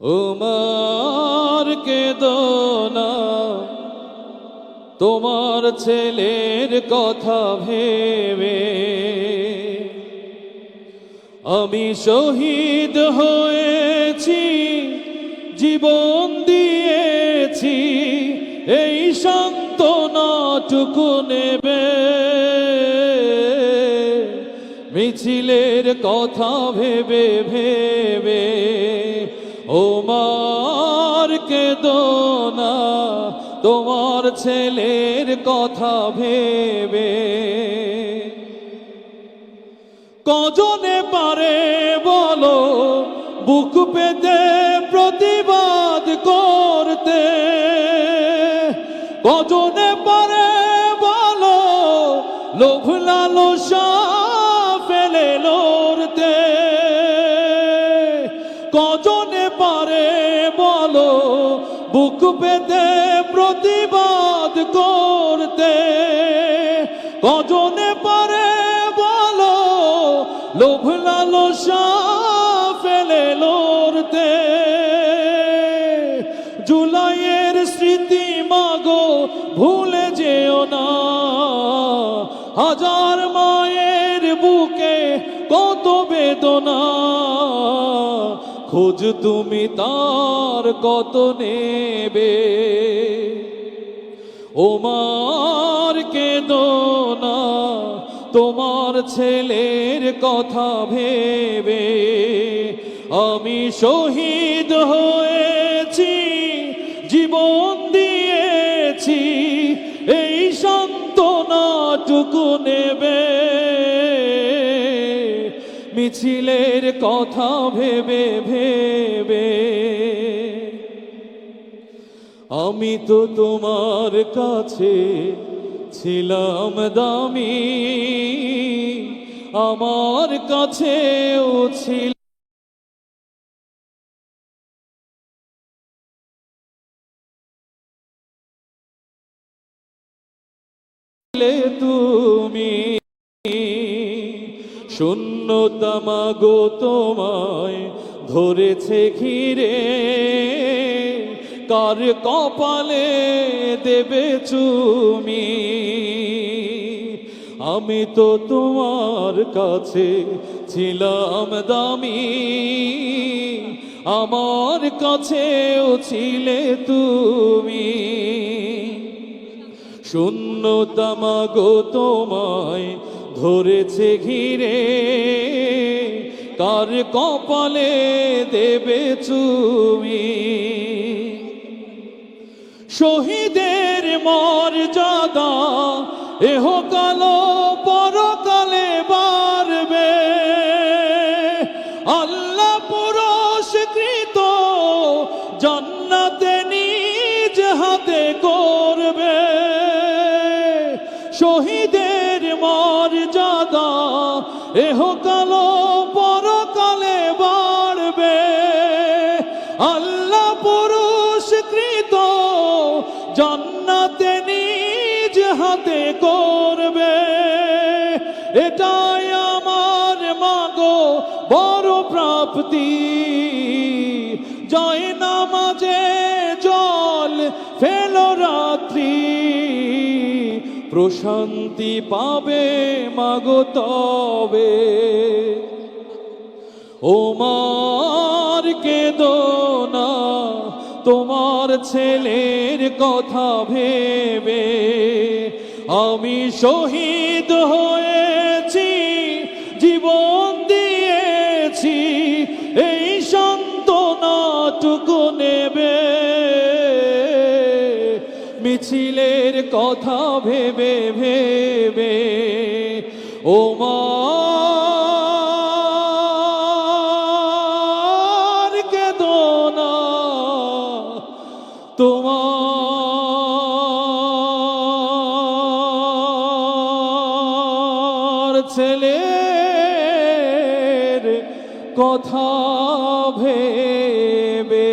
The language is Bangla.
উমার কে না। তোমার ছেলের কথা ভেবে আমি শহীদ হয়েছি, জীবন দিয়েছি, এই সান্ত্বনাটুকু নেবে। মিছিলের কথা ভেবে ভেবে ওমার না, তোমার ছেলের কথা ভেবে। কজনে পারে বলো, বুক পেতে প্রতিবাদ করতে। কজনে পারে বলো, লোভ লালসা পেতে প্রতিবাদ করতে। কজনে পারে বলো, লোভ লালসা ফেলে লড়তে। জুলাইয়ের স্মৃতি মাগো, ভুলে যেও না। হাজার মায়ের বুকে কত বেদনা। খোঁজ তুমি তার কত নেবে? ওমার কে না, তোমার ছেলের কথা ভেবে। আমি শহীদ হয়েছি, জীবন দিয়েছি, এই সান্ত্বনাটুকু নেবে। মিছিলের কথা ভেবে ভেবে। আমি তো তোমার কাছে ছিলাম দামি আমার কাছেও ছিল। তুমি শূন্যতামাগো তোমায় ধরেছে ঘিরে। কার কপালে দেবে চুমি? আমি তো তোমার কাছে ছিলাম দামি। আমার কাছেও ছিলে তুমি। শূন্যতামাগো তোমায় ধরেছে ঘিরে কার কপালে দেবে চুমি। শহীদের মর্যাদা এহ কালো পরকালে বাড়বে। আল্লাহ পুরস্কৃত জান্নাতে নিজ হাতে করবে। শহীদের এহ কালো পরকালে বাড়বে। আল্লাহ পুরস্কৃত জান্নাতে নিজ হাতে করবে। এটাই আমার মাগো বড় প্রাপ্তি। প্রশান্তি পাবে মাগো তবে। ওমার কে না, তোমার ছেলের কথা ভেবে। আমি শহীদ হয়েছি, জীবন দিয়েছি, এই সান্ত্বনাটুকু নেবে। মিছিলের কথা ভেবে ভেবে ওমার কে না। তোমার ছেলের কথা ভেবে